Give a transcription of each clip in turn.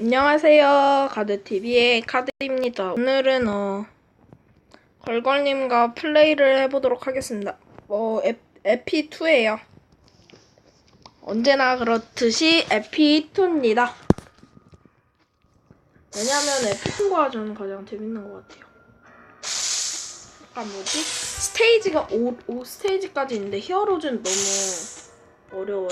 안녕하세요. 가드TV의 카드입니다. 오늘은, 어, 걸걸님과 플레이를 해보도록 하겠습니다. 어, 에, 에피2예요. 언제나 그렇듯이 에피2입니다. 왜냐면 에피2가 저는 가장 재밌는 것 같아요. 아, 뭐지? 스테이지가 5, 5 스테이지까지 있는데 히어로즈는 너무 어려워요.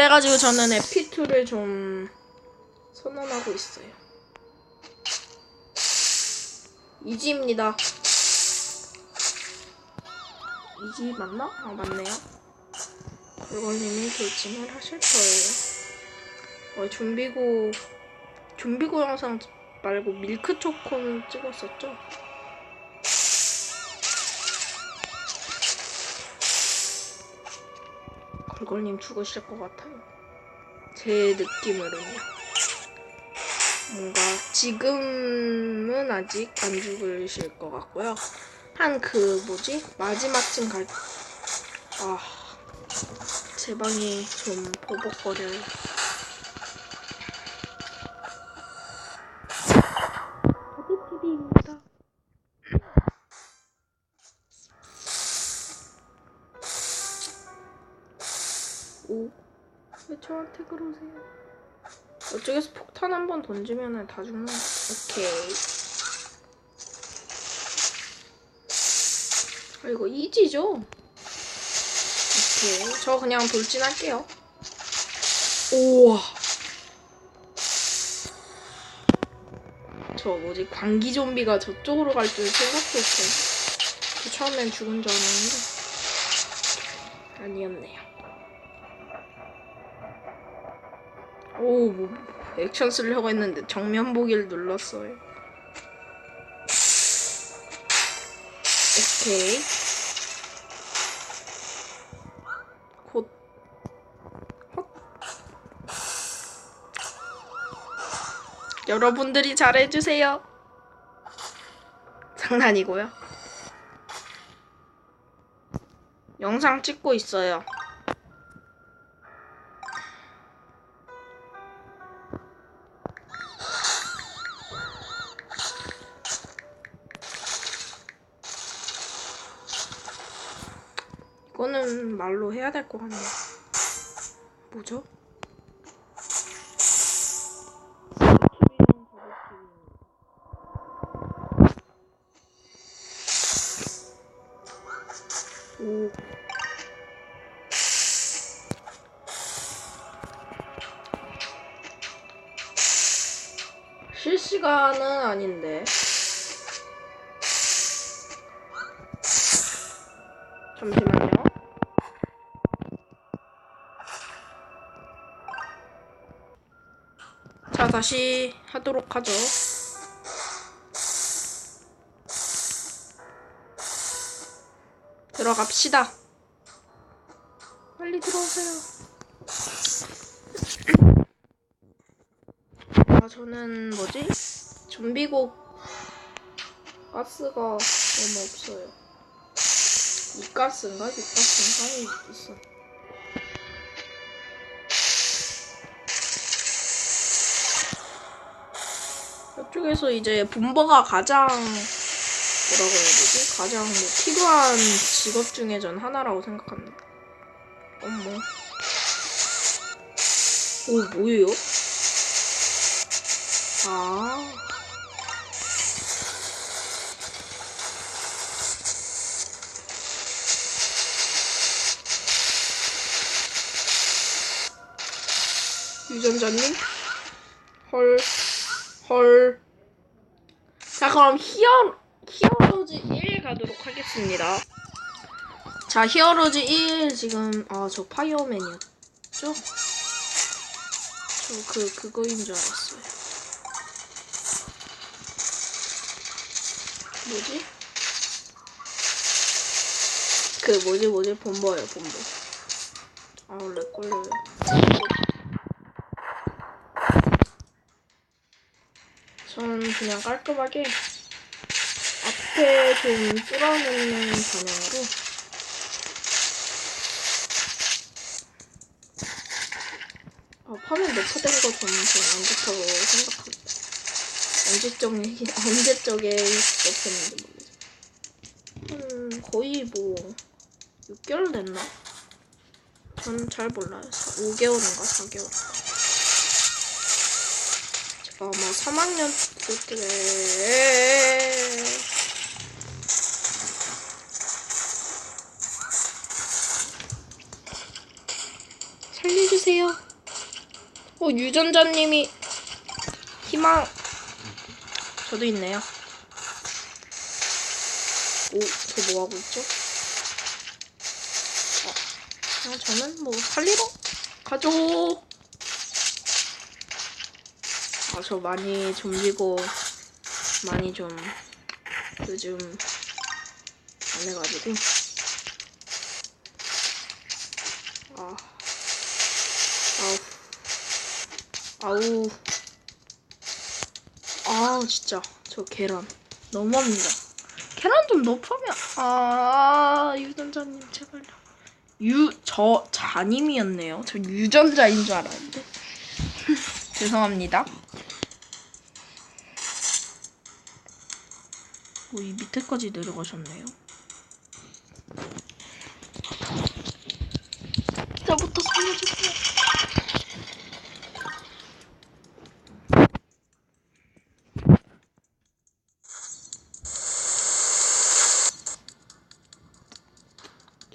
그래가지고 저는 에피2를 좀 선언하고 있어요. 이지입니다. 이지 맞나? 아 맞네요. 그걸님이 돌진을 하실 거예요. 어, 좀비고 좀비고 영상 말고 밀크 초코는 찍었었죠? 걸걸님 죽으실 것 같아요. 제 느낌으로는요. 뭔가 지금은 아직 안 죽으실 것 같고요. 한 그 뭐지 마지막쯤 갈, 아, 제 방이 좀 버벅거려요. 오, 왜 저한테 그러세요? 이쪽에서 폭탄 한 번 던지면 다 죽는. 오케이. 아, 이거 이지죠? 오케이. 저 그냥 돌진할게요. 우와. 저 뭐지? 광기 좀비가 저쪽으로 갈 줄 생각도 못했네. 저 처음엔 죽은 줄 알았는데. 아니었네요. 오, 뭐, 액션 쓰려고 했는데 정면 보기를 눌렀어요. 오케이. 곧. 헛. 여러분들이 잘해주세요. 장난이고요. 영상 찍고 있어요. 이거는 말로 해야 될 것 같네요. 뭐죠? 오. 실시간은 아닌데. 잠시만요. 자, 다시 하도록 하죠. 들어갑시다. 빨리 들어오세요. 아, 저는 뭐지? 좀비고 가스가 너무 없어요. 이 가스인가? 이 가스인가? 있어. 쪽에서 이제 분버가 가장 뭐라고 해야 되지? 가장 뭐 필요한 직업 중에 전 하나라고 생각합니다. 어머. 오, 뭐예요? 아. 유전자님? 헐. 헐. 자, 그럼 히어, 히어로즈 1 가도록 하겠습니다. 자, 히어로즈 1 지금, 아, 저 파이어맨이었죠? 저 그, 그거인 줄 알았어요. 뭐지? 그, 뭐지, 뭐지? 본버예요, 본버. 아, 렉 걸려요. 그냥 깔끔하게 앞에 좀 뚫어놓는 방향으로 아, 화면 녹화된 거 저는 안 좋다고 생각합니다. 언제 적에 언제 적에 녹화했는지 모르겠어요. 음, 거의 뭐 6개월 됐나? 저는 잘 몰라요. 5개월인가 4개월. 아마 3학년 때 살려주세요. 어, 유전자님이 희망. 저도 있네요. 오, 저 뭐 하고 있죠? 어, 아, 저는 뭐 살리러 가죠. 아, 저 많이 좀비고 많이 좀 요즘 안 해가지고. 아, 아우. 아우. 아 진짜 저 계란 너무합니다. 계란 좀 높으면 아 유전자님 제발요. 유저 자님이었네요. 저 유전자인 줄 알았는데 죄송합니다. 오, 이 밑에까지 내려가셨네요. 저부터 살려주세요.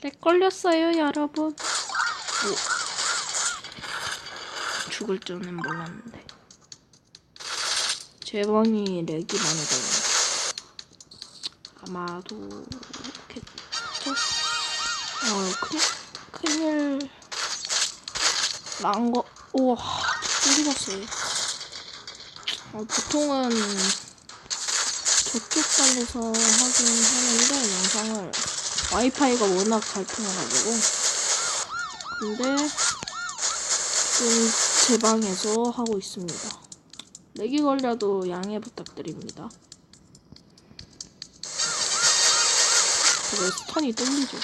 렉 걸렸어요, 여러분. 오. 죽을 줄은 몰랐는데. 제 방이 렉이 많이 걸려요. 아마도 겠죠? 어, 큰일, 큰일 난 거, 우와, 소리 났어요. 어, 보통은 저쪽 단에서 하긴 하는데, 영상을 와이파이가 워낙 잘 통해가지고 근데 지금 제 방에서 하고 있습니다. 렉이 걸려도 양해 부탁드립니다. 제가 스턴이 뚫리죠.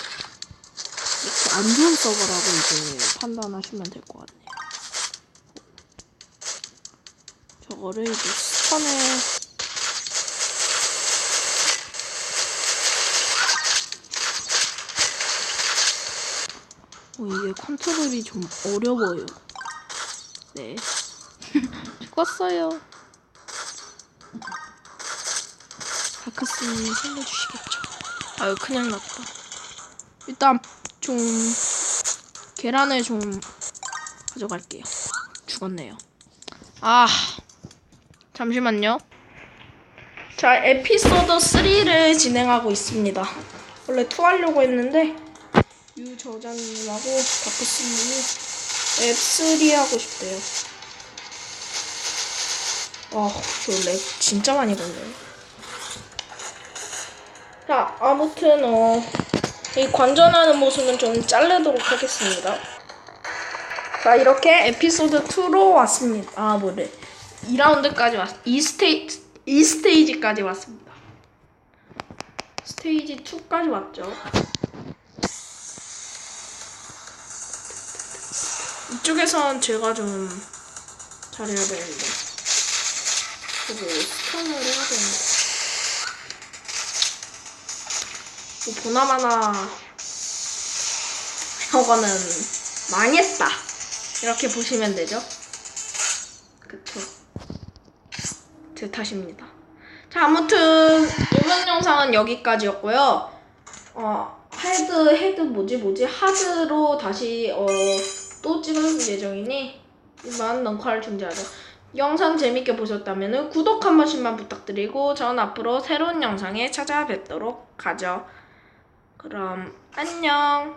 안 좋은 서버라고 이제 판단하시면 될 것 같네요. 저거를 이제 스턴에 어, 이게 컨트롤이 좀 어려워요. 네. 죽었어요. 다크스님 살려주시겠죠. 아유, 큰일 났다. 일단, 좀, 계란을 좀 가져갈게요. 죽었네요. 아, 잠시만요. 자, 에피소드 3를 진행하고 있습니다. 원래 2 하려고 했는데, 유 저자님하고 다크스님이 앱3 하고 싶대요. 와, 저렉 진짜 많이 걸려요. 자, 아무튼 어, 이 관전하는 모습은 좀 자르도록 하겠습니다. 자, 이렇게 에피소드 2로 왔습니다. 아, 뭐래. 2라운드까지 왔, 2스테이, 2스테이지까지 왔습니다. 스테이지 2까지 왔죠. 이쪽에선 제가 좀 잘해야 되는데. 저거 스턴을 해야 되는데. 보나마나 저거는 망했다. 이렇게 보시면 되죠. 그쵸. 제 탓입니다. 자, 아무튼 이번 영상은 여기까지였고요. 어, 헤드, 헤드 뭐지, 뭐지? 하드로 다시, 어, 또 찍을 예정이니 이만 넝칼을 중지하죠. 영상 재밌게 보셨다면 구독 한 번씩만 부탁드리고 전 앞으로 새로운 영상에 찾아뵙도록 하죠. 그럼 안녕.